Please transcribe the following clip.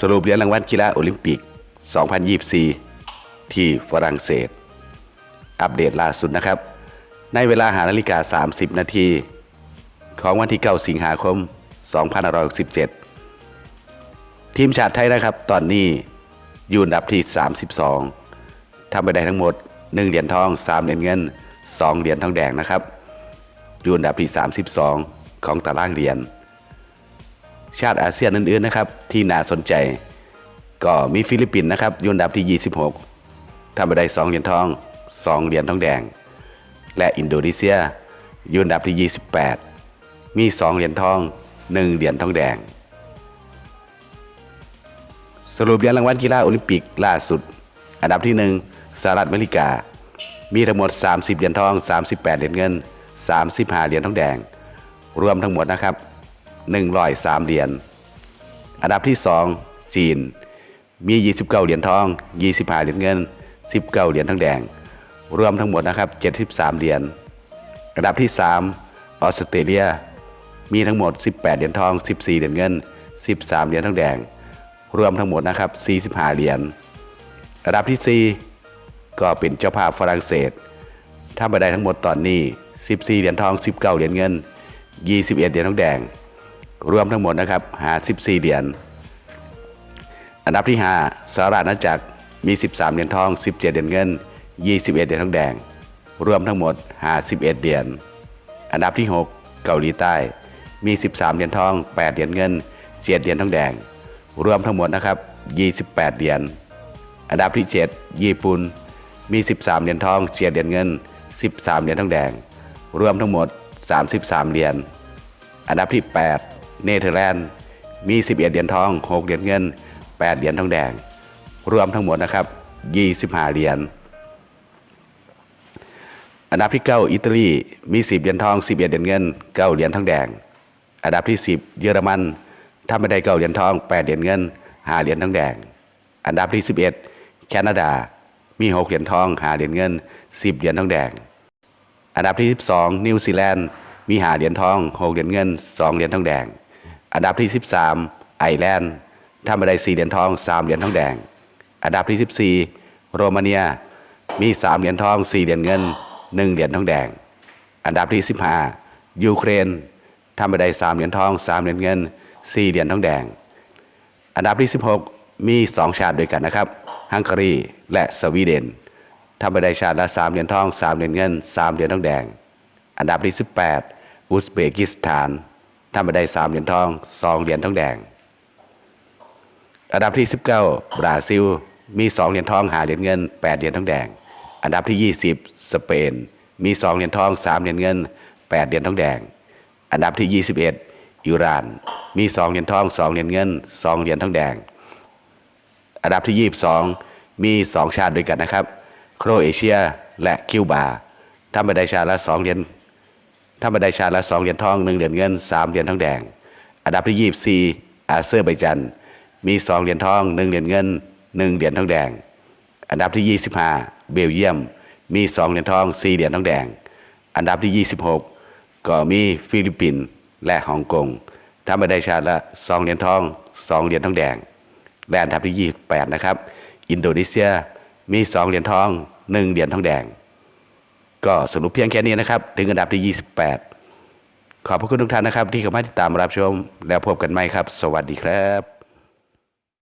สรุปเหรียญรางวัลกีฬาโอลิมปิก 2024 ที่ฝรั่งเศส อัปเดตล่าสุดนะครับ ในเวลาหานาฬิกา 30 นาที ของวันที่ 9 สิงหาคม 2567 ทีมชาติไทยนะครับ ตอนนี้อยู่อันดับที่ 32 ทำไปได้ทั้งหมด 1 เหรียญทอง 3 เหรียญเงิน 2 เหรียญทองแดงนะครับ อยู่อันดับที่ 32 ของตารางเหรียญ ชาติอาเซียนอื่นๆนะครับ ที่น่าสนใจ ก็มีฟิลิปปินส์นะครับยู่อันดับที่ 26ทำไปได้2เหรียญทอง 2 เหรียญทองแดง และอินโดนีเซียยู่อันดับที่ 28 มี 2 เหรียญทอง 1 เหรียญทองแดง สรุปเหรียญรางวัลกีฬาโอลิมปิกล่าสุด อันดับที่ 1สหรัฐอเมริกา มีทั้งหมด 30 เหรียญทอง 38 เหรียญเงิน 35 เหรียญทองแดง รวมทั้งหมดนะครับ 103 เหรียญ อันดับที่ 2 จีน มี 29 เหรียญทอง 25 เหรียญเงิน 19 เหรียญทองแดง รวมทั้งหมดนะครับ 73 เหรียญ อันดับที่ 3 ออสเตรเลีย มีทั้งหมด 18 เหรียญทอง 14 เหรียญเงิน 13 เหรียญทองแดง รวมทั้งหมดนะครับ 45 เหรียญ อันดับที่ 4 ก็เป็นเจ้าภาพฝรั่งเศสทำไปได้ทั้งหมดตอนนี้ 14 เหรียญทอง 19 เหรียญเงิน 21 เหรียญทองแดง รวมทั้งหมดนะครับ54เหรียญ อันดับที่ 5สหรัฐอาณาจักรมี 13 เหรียญทอง 17 เหรียญเงิน 21 เหรียญทองแดง รวมทั้งหมด51เหรียญ อันดับที่ 6 เกาหลีใต้ มี 13 เหรียญทอง 8 เหรียญเงิน 7 เหรียญทองแดง รวมทั้งหมดนะครับ 28 เหรียญ อันดับที่ 7 ญี่ปุ่น มี 13 เหรียญทอง 7 เหรียญเงิน 13 เหรียญทองแดง รวมทั้งหมด 33 เหรียญ อันดับที่ 8 เนเธอร์แลนด์มี 11 เหรียญทอง 6 เหรียญเงิน 8 เหรียญทองแดง รวมทั้งหมดนะครับ 25 เหรียญอันดับที่ 9 อิตาลีมี 10 เหรียญทอง 11 เหรียญเงิน 9 เหรียญทองแดง อันดับที่ 10 เยอรมันทำไปได้9เหรียญทอง 8 เหรียญเงิน 5 เหรียญทองแดง อันดับที่ 11 แคนาดา มี 6 เหรียญทอง 5 เหรียญเงิน 10 เหรียญทองแดง อันดับที่ 12 นิวซีแลนด์ มีหาเหรียญทอง 6 เหรียญเงิน 2 เหรียญทองแดง อันดับที่ 13 ไอร์แลนด์ทำไปได้4เหรียญทอง 3 เหรียญทองแดง อันดับที่ 14 โรมาเนียมี 3 เหรียญทอง 4 เหรียญเงิน 1 เหรียญทองแดง อันดับที่ 15 ยูเครนทำไปได้ 3 เหรียญทอง 3 เหรียญเงิน 4 เหรียญทองแดง อันดับที่ 16 มี 2 ชาติด้วยกันนะครับฮังการีและสวีเดนทำไปได้ชาติละ 3 เหรียญทอง 3 เหรียญเงิน 3 เหรียญทองแดง อันดับที่ 18 อุซเบกิสถาน ทำไปได้3เหรียญทอง2เหรียญทองแดง อันดับที่19บราซิลมี2เหรียญทองหาเหรียญเงิน8เหรียญทองแดง อันดับที่20สเปน มี2เหรียญทอง3เหรียญเงิน8เหรียญทองแดง อันดับที่21อิหร่าน มี2เหรียญทอง2เหรียญเงิน2เหรียญทองแดง อันดับที่22มี2ชาติด้วยกันนะครับ โครเอเชียและคิวบาทำไปได้ชาติละ2เหรียญ ทำไปได้ชาติละ2เหรียญทอง1เหรียญเงิน3เหรียญทองแดง อันดับที่24อาเซอร์ไบจันมี2เหรียญทอง1เหรียญเงิน1เหรียญทองแดง อันดับที่25เบลเยียม มี2เหรียญทอง4เหรียญทองแดง อันดับที่26ก็มีฟิลิปปินส์และฮ่องกงทำไปได้ชาติละ2เหรียญทอง2เหรียญทองแดงและอันดับที่28นะครับ อินโดนีเซียมี2เหรียญทอง1เหรียญทองแดง ก็สรุปเพียงแค่นี้นะครับ ถึงอันดับที่ 28 ขอบพระคุณทุกท่านนะครับ ที่เข้ามาติดตามรับชม แล้วพบกันใหม่ครับ สวัสดีครับ